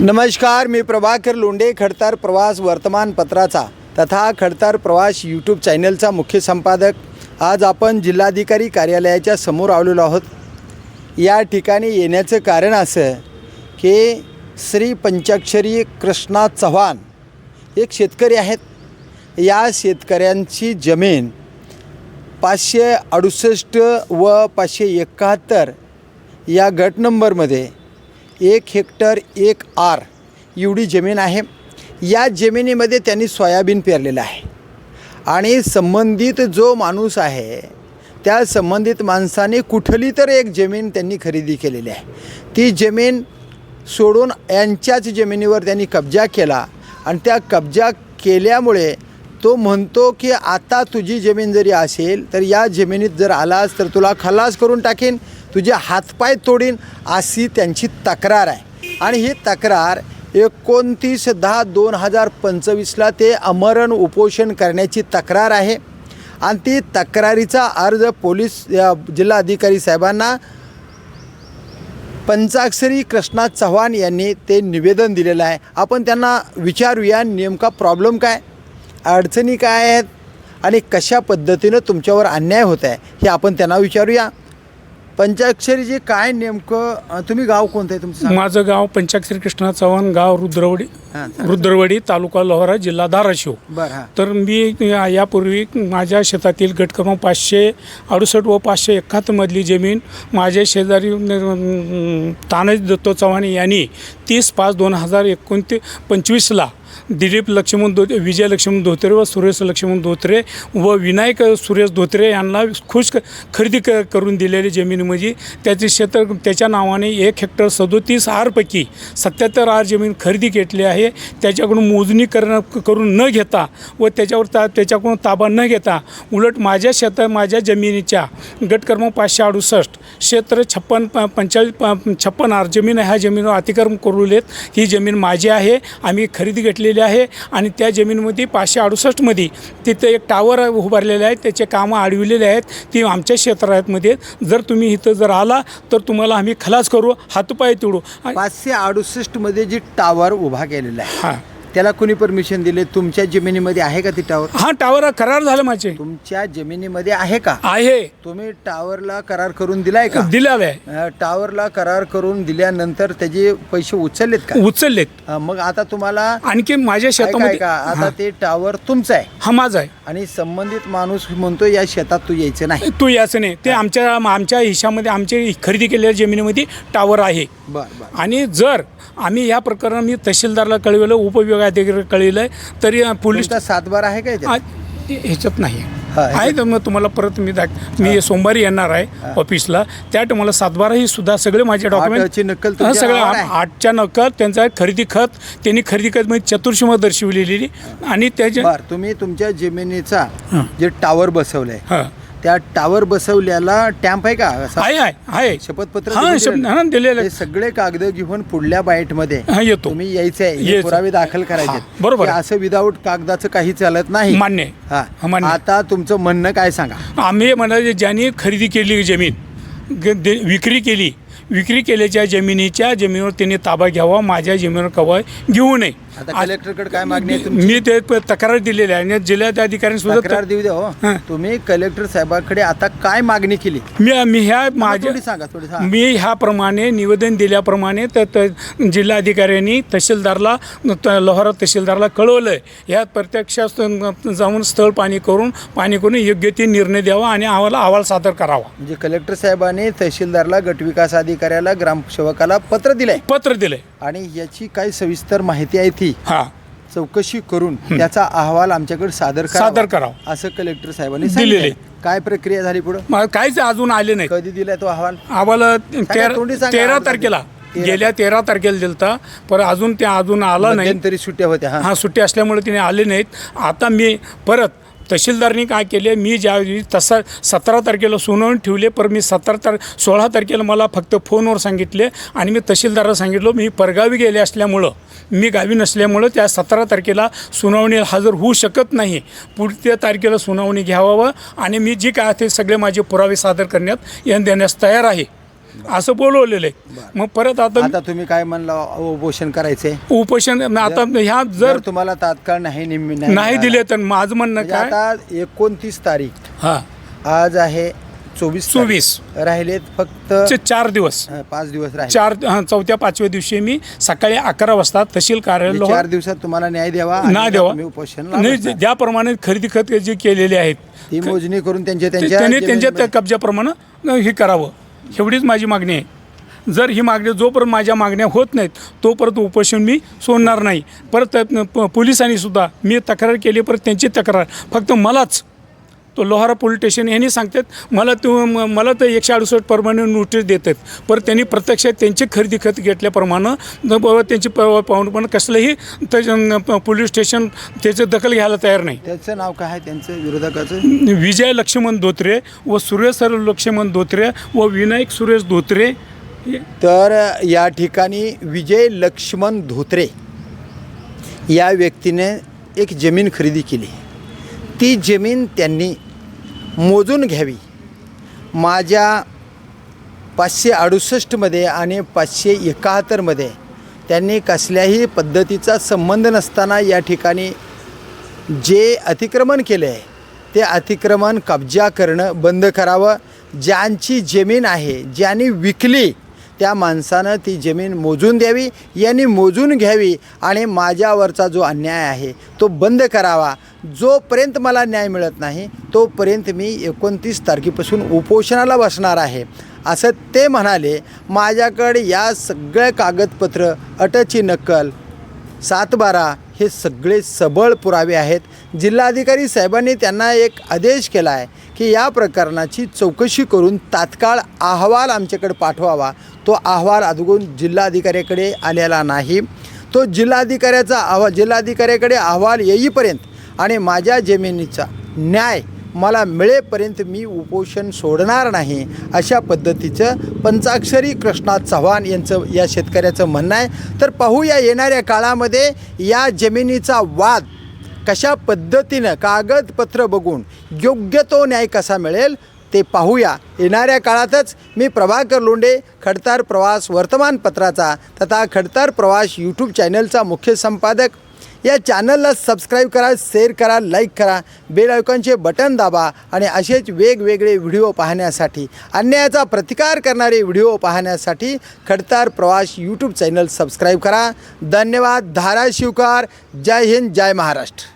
नमस्कार मी प्रभाकर लोंडे खडतार प्रवास वर्तमानपत्राचा तथा खडतार प्रवास यूट्यूब चॅनलचा मुख्य संपादक. आज आपण जिल्हाधिकारी कार्यालयाच्या समोर आलेलो आहोत. या ठिकाणी येण्याचं कारण असं की श्री पंचाक्षरी कृष्णा चव्हाण एक शेतकरी आहेत. या शेतकऱ्यांची जमीन पाचशे अडुसष्ट व पाचशे एकाहत्तर या गट नंबरमध्ये एक हेक्टर एक आर एवढी जमीन आहे. या जमिनीमध्ये त्यांनी सोयाबीन पेरलेलं आहे. आणि संबंधित जो माणूस आहे त्या संबंधित माणसाने कुठली तर एक जमीन त्यांनी खरेदी केलेली आहे. ती जमीन सोडून यांच्याच जमिनीवर त्यांनी कब्जा केला आणि त्या कब्जा केल्यामुळे तो म्हणतो की आता तुझी जमीन जरी असेल तर या जमिनीत जर आलास तर तुला खलास करून टाकेन. तुझे हातपाय तोडीन अशी त्यांची तक्रार आहे. आणि ही तक्रार एकोणतीस दहा दोन हजार पंचवीसला ते अमरण उपोषण करण्याची तक्रार आहे. आणि ती तक्रारीचा अर्ज पोलीस जिल्हाधिकारी साहेबांना पंचाक्षरी कृष्णा चव्हाण यांनी ते निवेदन दिलेलं आहे. आपण त्यांना विचारूया नेमका प्रॉब्लेम काय अडचणी काय आहेत आणि कशा पद्धतीनं तुमच्यावर अन्याय होत आहे हे आपण त्यांना विचारूया. पंचाक्षरीचे काय नेमकं तुम्ही गाव कोणतं आहे तुमचं सांगा. माझं गाव पंचाक्षरी कृष्णा चव्हाण गाव रुद्रवडी रुद्रवडी तालुका लोहारा जिल्हा धाराशिव. बरं तर मी यापूर्वी माझ्या शेतातील गट क्रमांक पाचशे अडुसष्ट व पाचशे एकाहत्तरमधली जमीन माझे शेजारी तानाजी दत्तो चव्हाण यांनी तीस पाच दोन हजार एकोणतीस पंचवीसला दिलीप लक्ष्मण दो विजय लक्ष्मण धोत्रे व सुरेश लक्ष्मण धोत्रे व विनायक सुरेश धोत्रे यांना खुश खरेदी क करून दिलेली जमिनीमध्ये त्याचे क्षेत्र त्याच्या नावाने एक हेक्टर सदोतीस आरपैकी सत्याहत्तर आर जमीन खरेदी घेतली आहे. त्याच्याकडून मोजणी करणं करून न घेता व त्याच्यावर ता त्याच्याकडून ताबा न घेता उलट माझ्या शेता माझ्या जमिनीच्या गट पाचशे अडुसष्ट क्षेत्र छप्पन प पंचाळीस प छप्पन आर जमीन ह्या जमिनीवर अतिक्रम करू लेत ही जमीन माझी आहे आम्ही खरेदी घेतलेली आहे आणि त्या जमीनमध्ये पाचशे अडुसष्टमध्ये तिथं एक टावर उभारलेले आहे त्याचे कामं अडविलेले आहेत ती आमच्या क्षेत्रामध्ये. जर तुम्ही इथं जर आला तर तुम्हाला आम्ही खलास करू हातपाय तोडू. आणि- पाचशे अडुसष्टमध्ये जी टावर उभा केलेला आहे हां त्याला कुणी परमिशन दिले? तुमच्या जमिनीमध्ये आहे का ती टावर हा टावर करार झालं माझे. तुमच्या जमिनीमध्ये आहे का? आहे. तुम्ही टावरला करार करून दिलाय का? अ, टावरला करार करून दिल्यानंतर त्याचे पैसे उचललेत का? उचललेत. अ, मग आता तुम्हाला आणखी माझ्या ऐका शेतामध्ये ऐका, आता हा, ते टावर तुमचं आहे. हा माझा आहे. आणि संबंधित माणूस म्हणतो या शेतात तू यायचं नाही. तू याचं नाही. ते आमच्या आमच्या हिशामध्ये आमचे खरेदी केलेल्या जमिनीमध्ये टावर आहे. बर बर. आणि जर आम्ही या प्रकरणात मी तहसीलदारला कळविलं उपविभागाधिकारी कळविलं आहे तरी पोलीस तुमचा सातबार आहे काय ह्याच्यात नाही. हा, आहे तर मग तुम्हाला परत मी दाख मी सोमवारी येणार आहे ऑफिसला. त्या तुम्हाला सातबाराही सुद्धा सगळे माझे आठची नक्कल डॉक्युमेंट तुमच्या सगळं नावावर आठ- आहे? आठच्या नकल त्यांचा खरेदी खत त्यांनी खरेदी खत म्हणजे चतुर्शीमा दर्शविलेली. आणि त्याच्या बर तुम्ही तुमच्या जमिनीचा हां. जे टावर बसवलंय हां. त्या टावर बसवल्याला टॅम्प आहे का असा आहे आहे आहे शपथपत्र हां तुम्ही दिलेलं? हां दिलेलं हे आहे. सगळे कागद घेऊन पुढल्या बाईटमध्ये हां येतो तुम्ही यायचंय हे यायचं. पुरावे दाखल करायचे हां, बरोबर आहे. असं विदाऊट कागदाचं काही चालत नाही मान्य आहे. हा हां, मान्य आहे. आता तुमचं म्हणणं काय सांगा आम्ही म्हणाले ज्यांनी खरेदी केली जमीन ग- दे- विक्री केली विक्री केल्याच्या जमिनीच्या जमिनीवर त्यांनी ताबा घ्यावा माझ्या जमिनीवर कवा घेऊ नये आता कलेक्टरकडे काय मागणी आहे तुमची? मी ते प- तक्रार दिलेली आहे आणि जिल्हाधिकारी सुद्धा तक्रार देऊ द्या हो. तुम्ही कलेक्टर साहेबाकडे आता काय मागणी केली? मी मी ह्या माझ्या थोडी सांगा थोडी सांगा. मी ह्याप्रमाणे निवेदन दिल्याप्रमाणे तर त- जिल्हाधिकाऱ्यांनी तहसीलदारला त- लोहारा तहसीलदारला कळवलं आहे ह्या प्रत्यक्ष जाऊन स्थळ पाणी करून पाणी करून योग्य ते निर्णय द्यावा आणि आम्हाला अहवाल सादर करावा. म्हणजे कलेक्टर साहेबांनी तहसीलदारला गटविकास अधिकाऱ्याला ग्रामसेवकाला पत्र दिलंय. पत्र दिलंय. आणि याची काय सविस्तर माहिती आहे ती. हा. चौकशी करून त्याचा अहवाल आमच्याकडे सादर करावा, सादर करावा. असं कलेक्टर साहेबांनी दिलेले. सांगितलंय. काय प्रक्रिया झाली पुढे? काहीच अजून आले नाही कधी दिलाय तो अहवाल? आम्हाला तोंडी तेरा सांगा तेरा आम्हाला. तारखेला. तेरा गेल्या तेरा तारखेला दिलता पण अजून ते अजून आला नाही. मध्यंतरी सुट्ट्या होत्या हा. हा सुट्टी असल्यामुळे तिने आले नाहीत. आता मी परत तहसीलदारनी काय केले? मी ज्यावेळी तसा सतरा तारखेला सुनावून ठेवले पर मी सतरा तार सोळा तारखेला मला फक्त फोनवर सांगितले आणि मी तहसीलदाराला सांगितलं मी परगावी गेले असल्यामुळं मी गावी नसल्यामुळं त्या सतरा तारखेला सुनावणी हजर होऊ शकत नाही. पुढच्या तारखेला सुनावणी घ्यावावं आणि मी जी काय ते सगळे माझे पुरावे सादर करण्यात येण देण्यास तयार आहे. असं बोलवलेलं आहे. मग परत आता आता तुम्ही काय म्हणलं उपोषण करायचे? उपोषण आता ह्या जर तुम्हाला तात्काळ नाही निम- नाही दिले तर माझं म्हणणं म्हणजे काय? आता एकोणतीस तारीख. हा. आज आहे चोवीस. चोवीस. राहिलेत फक्त चार दिवस. पाच दिवस राहिले. चार चौथ्या पाचव्या दिवशी मी सकाळी अकरा वाजता तहसील म्हणजे चार दिवसात तुम्हाला न्याय द्यावा आणि ना द्यावा उपोषण नाही ज्याप्रमाणे खरेदी खत जे केलेले आहेत ती मोजणी करून त्यांच्या त्यांच्या त्यांच्या कब्जाप्रमाणे हे करावं. एवढीच माझी मागणी आहे. जर ही मागणी जोपर्यंत माझ्या मागण्या होत नाहीत तोपर्यंत उपोषण मी सोडणार नाही. परत प- पोलिसांनी सुद्धा मी तक्रार केली परत त्यांची तक्रार. फक्त मलाच तो लोहारा पोलीस स्टेशन यांनी सांगतात मला तो मला तर एकशे अडुसष्ट परमाने नोटीस देतात. परत त्यांनी प्रत्यक्षात त्यांची खरेदी खत घेतल्याप्रमाणे त्यांची प- पाहून पण कसलंही प- पोलीस स्टेशन त्याची दखल घ्यायला तयार नाही. त्याचं नाव काय आहे? त्यांचं विरोधकाचं? विजय लक्ष्मण धोत्रे व सुरेश सर लक्ष्मण धोत्रे व विनायक सुरेश धोत्रे तर या ठिकाणी विजय लक्ष्मण धोत्रे या व्यक्तीने एक जमीन खरेदी केली. ती जमीन त्यांनी मोजून घ्यावी. माझ्या पाचशे अडुसष्टमध्ये आणि पाचशे एकाहत्तरमध्ये त्यांनी कसल्याही पद्धतीचा संबंध नसताना या ठिकाणी जे अतिक्रमण केले आहे ते अतिक्रमण कब्जा करणं बंद करावं. ज्यांची जमीन आहे ज्यांनी विकली त्या माणसानं ती जमीन मोजून द्यावी यांनी मोजून घ्यावी आणि माझ्यावरचा जो अन्याय आहे तो बंद करावा. जोपर्यंत मला न्याय मिळत नाही तोपर्यंत मी एकोणतीस तारखेपासून उपोषणाला बसणार आहे. असं ते म्हणाले माझ्याकडे या सगळे कागदपत्र अटची नक्कल सातबारा हे सगळे सबळ पुरावे आहेत. जिल्हाधिकारी साहेबांनी त्यांना एक आदेश केला आहे की या प्रकरणाची चौकशी करून तात्काळ अहवाल आमच्याकडे पाठवावा. तो अहवाल अजून जिल्हाधिकाऱ्याकडे आलेला नाही. तो जिल्हाधिकाऱ्याचा अहवाल जिल्हाधिकाऱ्याकडे अहवाल येईपर्यंत आणि माझ्या जमिनीचा न्याय मला मिळेपर्यंत मी उपोषण सोडणार नाही अशा पद्धतीचं पंचाक्षरी कृष्णा चव्हाण यांचं या शेतकऱ्याचं म्हणणं आहे. तर पाहूया येणाऱ्या काळामध्ये या जमिनीचा वाद कशा पद्धतीनं कागदपत्र बघून योग्य तो न्याय कसा मिळेल ते पाहूया. येणाऱ्या काळातच मी प्रभाकर लोंडे खडतार प्रवास वर्तमानपत्राचा तथा खडतार प्रवास यूट्यूब चॅनलचा मुख्य संपादक या चॅनलला सबस्क्राईब करा शेअर करा लाईक करा बेल आयकॉनचे बटन दाबा आणि असेच वेगवेगळे व्हिडिओ पाहण्यासाठी अन्यायाचा प्रतिकार करणारे व्हिडिओ पाहण्यासाठी खडतार प्रवास यूट्यूब चॅनल सबस्क्राईब करा. धन्यवाद. धाराशिवकार. जय हिंद. जय महाराष्ट्र.